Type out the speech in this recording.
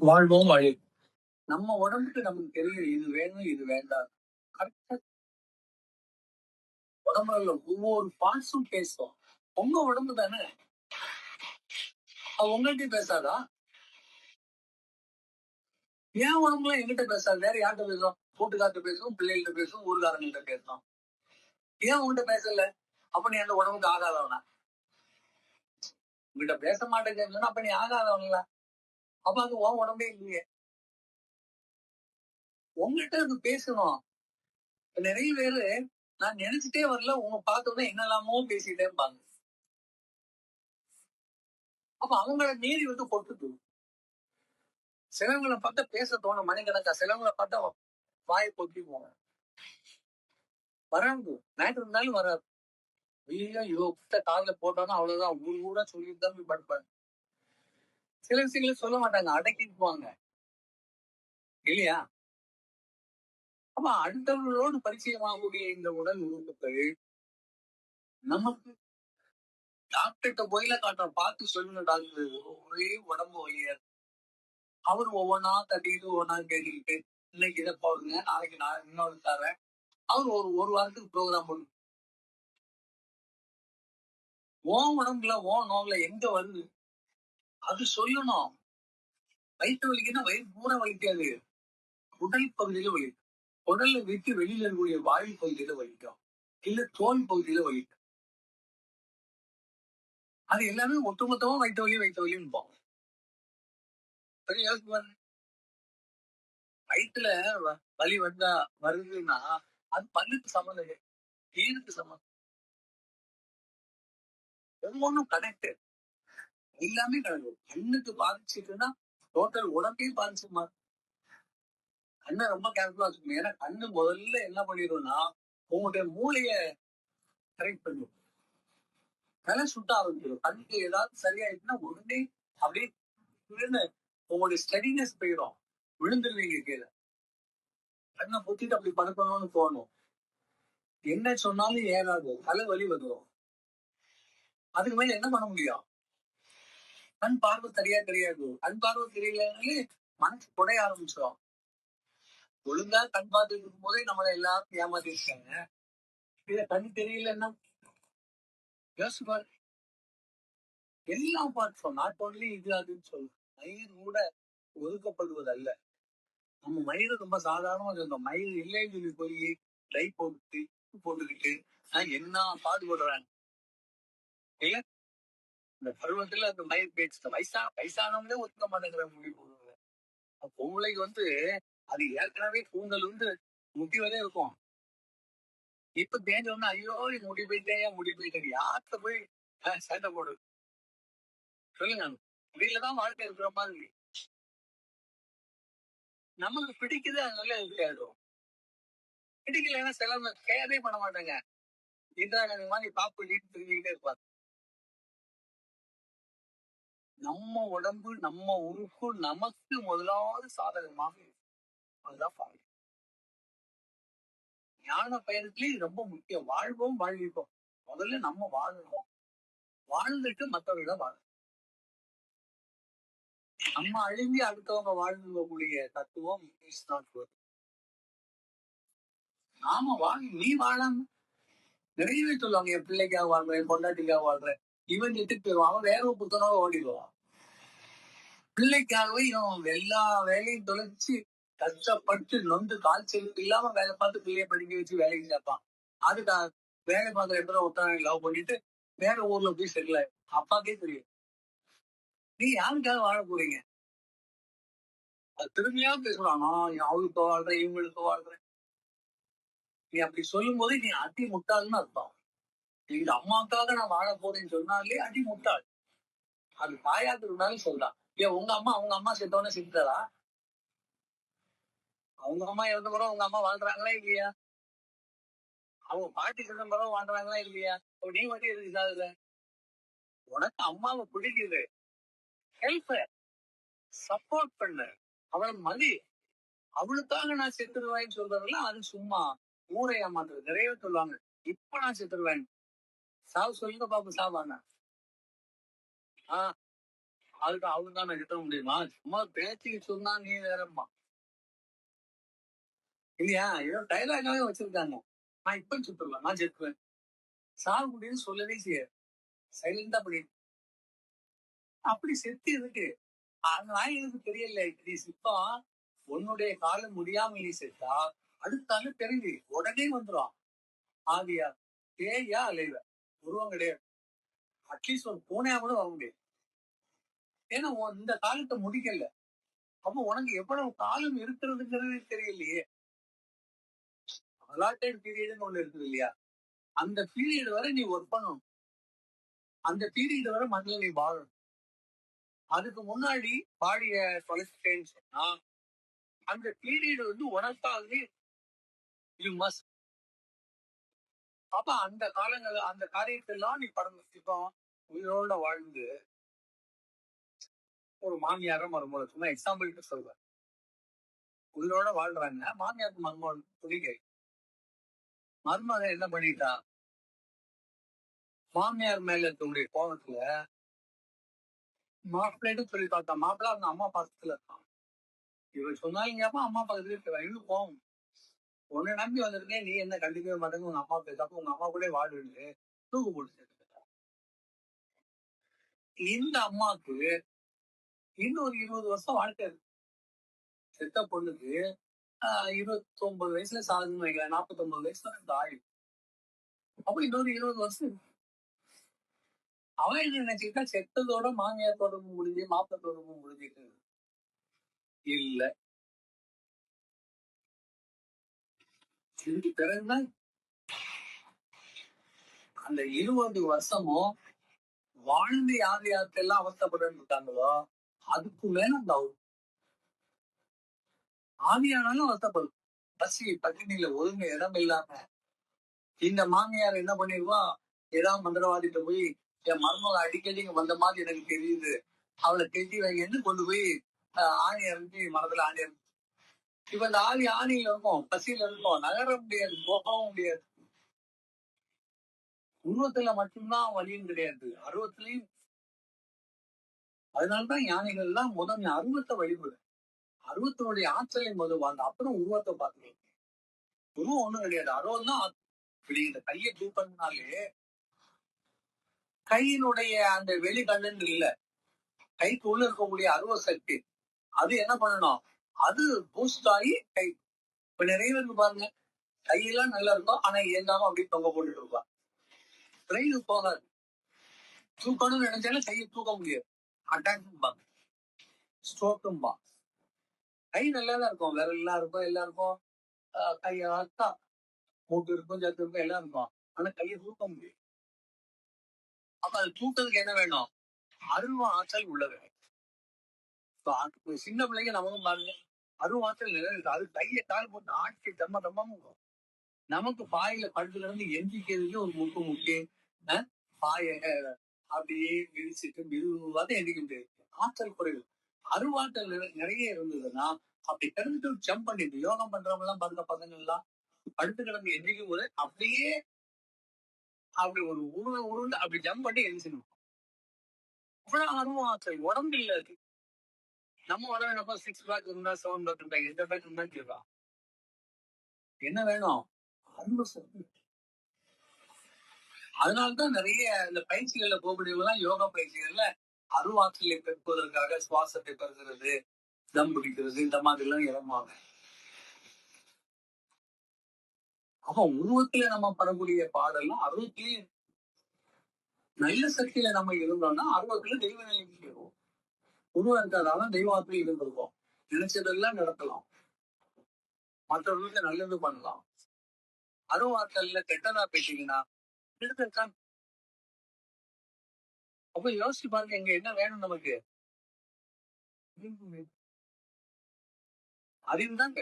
வாழ்வோம் வழி. நம்ம உடம்புக்கு நமக்கு தெரியும் இது வேணும் இது வேண்டாம். கரெக்டா உடம்புல ஒவ்வொரு பார்ட்ஸும் பேசும் உங்க உடம்பு தானே? அது உங்கள்கிட்ட பேசாதா? ஏன் உடம்புல எங்கிட்ட பேசாது. வேற யார்கிட்ட பேசும் கூட்டுக்கார்ட்ட பேசும் பிள்ளைகள்ட்ட பேசும் ஊர்காரங்கள்ட்ட பேசும் ஏன் உங்ககிட்ட பேசல? அப்ப நீ அந்த உடம்புக்கு ஆகாதவனா? உங்ககிட்ட பேச மாட்டேங்குதுன்னா அப்ப நீ ஆகாதவங்களா அப்ப அது உன் உடம்பே இல்லையே. உங்ககிட்ட அது பேசணும். நிறைய பேரு நான் நினைச்சிட்டே வரல உங்க பார்த்தோன்னே என்னெல்லாமோ பேசிட்டே இருப்பாங்க. அப்ப அவங்கள மீறி வந்து கொட்டுது. சிலவங்களை பார்த்தா பேச தோணும் மணிக்கணக்கா. சிலவங்களை பார்த்தா வாயை கொட்டி போவேன் வராது மேட்ரு இருந்தாலும் வராது. ஐயோ இவ கிட்ட காதுல போட்டாலும் அவ்வளவுதான். ஊர் ஊரா சொல்லிட்டு தான் போய் படுப்பாங்க. சில விஷயங்களை சொல்ல மாட்டாங்க. அடக்கிக்குவாங்க. இல்லையா? அப்ப அடுத்தவர்களோடு பரிச்சயமாகக்கூடிய இந்த உடல் உறுப்புகள் நமக்கு டாக்டர்கிட்ட போயில காட்டுற பார்த்து சொல்லுங்க டாக்டர் ஒரே உடம்பு வழியா அவர் ஒவ்வொன்றா தட்டிக்கிட்டு ஒவ்வொன்றா கேட்டுக்கிட்டு இன்னைக்கு இதை போடுங்க நாளைக்கு நான் இன்னொரு தரேன் அவர் ஒரு ஒரு வாரத்துக்கு ப்ரோக்ராம் பண்ணு ஓ உடம்புல ஓ நோவுல எங்க வருது? அது சொல்லணும் வயிற்று வலிக்குன்னா வயிறு பூரா வலிக்காது. உடல் பகுதியில வலிக்கும் உடல்ல விட்டு வெளியில இருக்கக்கூடிய வாயு பகுதியில வலிக்கும். இல்ல தோல் பகுதியில வலிக்கும். அது எல்லாமே ஒட்டுமொத்தமா வயிற்று வலி வயிற்று வலின்னு வயிற்றுல வ- வலி வந்தா வருதுன்னா அது பல்லுக்கு சம்மந்தம் இல்லை. சம்மந்தம். ஒவ்வொன்றும் கனெக்டட் எல்லாமே கடந்து கண்ணுக்கு பாதிச்சுட்டுன்னா டோட்டல் உடம்பே பாதிச்சுமா? கண்ணை ரொம்ப கேர்ஃபுல்லா வச்சுக்கணும். ஏன்னா கண்ணு முதல்ல என்ன பண்ணிடும்னா உங்களுடைய மூளைய கரெக்ட் பண்ணிடும். தலை சுட்ட ஆரம்பிச்சிடும். கண்ணுக்கு ஏதாவது சரியாயிட்டுன்னா உடனே அப்படியே விழுந்து உங்களுடைய ஸ்டடினஸ் போயிடும். விழுந்துருவீங்க கீழே. கண்ணை பொத்திட்டு அப்படி படுக்கணும்னு தோணும். என்ன சொன்னாலும் ஏறாது. தலை வலி வந்துடும் அதுக்கு மேல என்ன பண்ண முடியும்? கண் பார்வை சரியா தெரியாது கண் பார்வை தெரியலனாலே மனசு குறைய ஆரம்பிச்சிடும் ஒழுங்கா கண் பார்த்துட்டு இருக்கும் போதே நம்மளை எல்லாரும் ஏமாத்திருக்காங்க இத கண் தெரியலன்னா யோசிச்சு பாரு. எல்லாம் பார்த்துட்டோம். நாட் ஓன்லி இது அதுன்னு சொல்லுவோம் மயிர் கூட ஒதுக்கப்படுவது அல்ல நம்ம மயிர் ரொம்ப சாதாரணமா இருந்தோம் மயிர் இல்லைன்னு சொல்லி போய் டை போட்டு போட்டுக்கிட்டு என்ன பாடுபடுறாங்க? இல்ல? இந்த பருவத்துல அந்த மயிர் பேச்சு வயசா வயசானவங்களே ஒத்துக்க மாட்டேங்கிற முடி போடுவாங்க பொம்பளைக்கு வந்து அது ஏற்கனவே கூந்தல் வந்து முடி வரை இருக்கும். இப்ப தேஞ்சோன்னா ஐயோ இது முடி ஏன் முடி போயிட்டேன் யார்கிட்ட போய் அஹ், சண்டை போடு. சொல்லுங்க. முடியலதான் வாழ்க்கை இருக்கிற மாதிரி. நமக்கு பிடிக்குது அதனால இது பிடிக்கலன்னா சிலவங்க கேரே பண்ண மாட்டாங்க. இந்திரா காந்தி மாதிரி பாப்பு நீட்டு தெரிஞ்சுக்கிட்டே இருப்பாங்க. நம்ம உடம்பு நம்ம உறுப்பு நமக்கு முதலாவது சாதகமாக இருக்கும். அதுதான் பாருங்க. ஞான பயணத்திலே ரொம்ப முக்கியம். வாழ்வோம் வாழ்விப்போம். முதல்ல நம்ம வாழணும். வாழ்ந்துட்டு மற்றவர்களை வாழ நம்ம அழிஞ்சு அடுத்தவங்க வாழ்ந்துக்கூடிய தத்துவம் இஸ் நாட் குட் நாம வாழ் நீ வாழாம நிறைவே சொல்லுவாங்க என் பிள்ளைக்காக வாழ்றேன் என் பொண்டாட்டிக்காக வாழ்றேன். இவன் செத்துட்டு போயிடுவான். அவன் வேற புத்தனாக ஓடிடுவான். பிள்ளைக்காகவே இவன் எல்லா வேலையும் தொலைச்சு கஷ்டப்பட்டு நொந்து காய்ச்சல் இல்லாம வேலை பார்த்து பிள்ளைய படிக்க வச்சு வேலைக்கு சேர்ப்பான். அதுக்கு வேலை பார்க்குற இடத்துல ஒருத்தன் லவ் பண்ணிட்டு வேற ஊர்ல போய் செட்டில் ஆயிடும். அப்பாக்கே தெரியும். நீ யாருக்காக வாழ போறீங்க? அது திரும்பியா பேசலாம் நான் அவளுக்கு வாழ்றேன் இவங்களுக்கு வாழ்றேன் நீ அப்படி சொல்லும் போது நீ அதி முட்டாள்னு அர்த்தம். இது அம்மாக்காக நான் வாழ போறேன்னு சொன்னாலே அடி முட்டாள். அது தாயாக்கு இருந்தாலும் சொல்லலாம் ஏன் உங்க அம்மா அவங்க அம்மா செத்தவனே செத்துட்டா அவங்க அம்மா இறந்த பிறகு உங்க அம்மா வாழ்றாங்களா இல்லையா? அவங்க பாட்டி செத்த பிறகு வாழ்றாங்களா இல்லையா? அப்ப நீ மட்டும் எதுக்கு இதாகுல உனக்கு அம்மாவை பிடிக்குது. ஹெல்ப் சப்போர்ட் பண்ணு. அவளை மதி. அவளுக்காக நான் செத்துருவேன்னு சொல்றதெல்லாம் அது சும்மா. ஊரை ஏமாத்துறது. நிறைய சொல்லுவாங்க இப்ப நான் செத்துருவேன். சாவு சொல்லுங்க பாப்போம் சாவானா ஆஹ் அதுக்கு அவங்க தான் நான் கிட்ட முடியுமா? சும்மா பேச்சுக்கு சொன்னா நீ வேறம்மா. இல்லையா? ஏதோ டைலாகாவே வச்சிருக்காங்க. நான் இப்ப சுத்துருவேன் நான் செத்துவேன் சாவு முடியும்னு சொல்லவே செய்ய சைலண்டா பண்ணி அப்படி செத்து இருக்கு அதனால எனக்கு தெரியல. நீ சிப்பா உன்னுடைய காலம் முடியாம நீ செத்தா அடுத்தாலும் தெரிஞ்சு உடனே வந்துடும் ஆதியா பேயா அலைவ? உருவம் கிடையாது. அட்லீஸ்ட் ஒரு பூனையாவது கூட வர முடியாது. ஏன்னா இந்த காலத்தை முடிக்கல. அப்ப உனக்கு எவ்வளவு காலம் இருக்கிறதுங்கிறது தெரியலையே. அலாட்டட் பீரியட்னு ஒண்ணு இருக்குது இல்லையா? அந்த பீரியட் வரை நீ ஒர்க் பண்ணணும். அந்த பீரியட் வரை மண்ணில் நீ வாழணும். அதுக்கு முன்னாடி பாடிய தொலைச்சிட்டேன்னு சொன்னா அந்த பீரியட் வந்து உனக்காகவே யூ மஸ்ட் அப்ப அந்த காலங்கள் அந்த காரியத்தெல்லாம் நீ படம் இப்போ உயிரோட வாழ்ந்து ஒரு மாமியார மருமகளை சும்மா எக்ஸாம்பிள் சொல்வேன். உயிரோட வாழ்றாங்க மாமியார் மருமகள் துணிகை மருமக என்ன பண்ணிட்டா? மாமியார் மேல இருக்கக்கூடிய கோபத்துல மாப்பிள்ளைட்டு சொல்லி பார்த்தா மாப்பிள்ள அவங்க அம்மா பக்கத்துல இருக்கான். இவர் அப்பா அம்மா பக்கத்துல இருக்கிறான் இன்னும் கோவம். உன்னை நம்பி வந்திருக்கேன் நீ என்ன கண்டிக்கவே மாட்டேங்க உங்க அம்மா பேசாப்ப உங்க அம்மா கூட வாழ்வுன்னு தூக்கு போட்டு இந்த அம்மாக்கு இன்னும் ஒரு இருபது வருஷம் வாழ்க்கை இருக்கு. செத்த பொண்ணுக்கு ஆஹ் இருபத்தி ஒன்பது வயசுல சாகுன்னு வைக்கலாம் நாற்பத்தி ஒன்பது வயசுல இந்த ஆயுள் அப்ப இன்னொரு இருபது வருஷம் இருக்கு. அவன் என்ன நினைச்சுக்கிட்டா செத்ததோட மாமியார் தொடர்பு முடிஞ்சு மாப்பிள்ள தொடர்பு முடிஞ்சிட்டு இல்ல. பிறகுதான் அந்த இருபது வருஷமும் வாழ்ந்து யார் யாருக்கெல்லாம் அவஸ்தப்பட்டு இருக்காங்களோ அதுக்கு மேல அந்த அவ- ஆவியானாலும் அவஸ்தப்படும் பசி பட்டினியில ஒழுங்கு இடம் இல்லாம. இந்த மாமியார் என்ன பண்ணிருவா ஏதாவது மந்திரவாதிட்ட போய் என் மருமக அடிக்கடி இங்க வந்த மாதிரி எனக்கு தெரியுது. அவளை கெட்டி வைங்கன்னு கொண்டு போய் ஆணி இறங்கி மரத்துல ஆணி இறங்கி இப்ப இந்த ஆவி ஆணியில இருக்கும்? பசியில இருக்கும். நகர முடியாது போகவும் முடியாது. உருவத்துல மட்டும்தான் வலியும் கிடையாது. அருவத்திலையும். அதனாலதான் யானைகள் எல்லாம் முதல் அருவத்தை வழிபடு. அருவத்தினுடைய ஆற்றலை முதல் வாழ்ந்த அப்புறம் உருவத்தை பார்த்துக்கலாம் உருவம் ஒண்ணும் கிடையாது. அருவம் தான் இப்படி இந்த கையை டூ கையினுடைய அந்த வெளி இல்ல. கைக்கு உள்ள இருக்கக்கூடிய அருவ சக்தி. அது என்ன பண்ணணும்? அது பூஸ்ட் ஆகி கை இப்ப நிறைய பேருக்கு பாருங்க கையெல்லாம் நல்லா இருக்கும் ஆனா இயங்காம அப்படியே தொங்க போட்டுட்டு இருப்பான் பிரெயின் போகாது தூக்கணும்னு நினைச்சாலும் கையை தூக்க முடியாது. அட்டாக்கும் பா ஸ்ட்ரோக்கும் பா கை நல்லா தான் இருக்கும். விரல் எல்லாம் இருக்கும் எல்லாம் இருக்கும். ஆஹ் கையை ஆத்தா மூட்டு இருக்கும் சத்து இருக்கும் எல்லாம் இருக்கும். ஆனா கையை தூக்க முடியும் அப்ப அது தூக்கிறதுக்கு என்ன வேணும்? அருவ ஆற்றல் உள்ள சின்ன பிள்ளைங்க நமக்கும் பாருங்க அருவ ஆற்றல் நிறைய அது கையை கால் போட்டு ஆட்சி தம்ம தம்மம் நமக்கு பாயில படுத்துல இருந்து எந்திக்கிறதுக்கு ஒரு முக்கு முக்கு பாய அப்படியே மிதிச்சுட்டு மெதுவாக எந்திக்க முடியாது ஆற்றல் குறைவு. அருவாற்றல் நிறைய இருந்ததுன்னா அப்படி கிடந்துட்டு ஜம்ப் பண்ணிட்டு யோகம் பண்றவங்க எல்லாம் பாருங்க பசங்க எல்லாம் படுத்து கிடந்து எந்திக்கும் போது அப்படியே அப்படி ஒரு உருளை உருண்டு அப்படி ஜம்ப் பண்ணி எந்திரிச்சிடணும் அவ்வளவு அருவ உடம்பு இல்லாது நம்ம உடம்பு என்னப்பா சிக்ஸ் பேக் இருந்தா செவன் பேக் இருந்தா எந்த பேக் இருந்தா கேட்கலாம் என்ன வேணும்? அன்பு அதனால்தான் நிறைய இந்த பயிற்சிகள்ல போகக்கூடியவங்க யோகா பயிற்சிகள்ல அருவாற்றலை பெருக்குவதற்காக சுவாசத்தை பெறுகிறது தம் பிடிக்கிறது இந்த மாதிரி எல்லாம் இறங்குவாங்க. அப்ப உருவத்துல நம்ம படக்கூடிய பாடெல்லாம் அருவத்திலேயே நல்ல சக்தியில நம்ம இருந்தோம்னா அருவத்துல தெய்வ நிலைக்கு உருவம் இருக்கிறதால தெய்வாத்திலே நினைச்சதெல்லாம் நடக்கலாம். மற்றவர்களுக்கு நல்லது பண்ணலாம். அருவாற்றல்ல கெட்டதா பேசிங்கன்னா எடுத்திருக்கான் அப்ப யோசிச்சு பாருங்க இங்க என்ன வேணும் நமக்கு? அறிவு தான்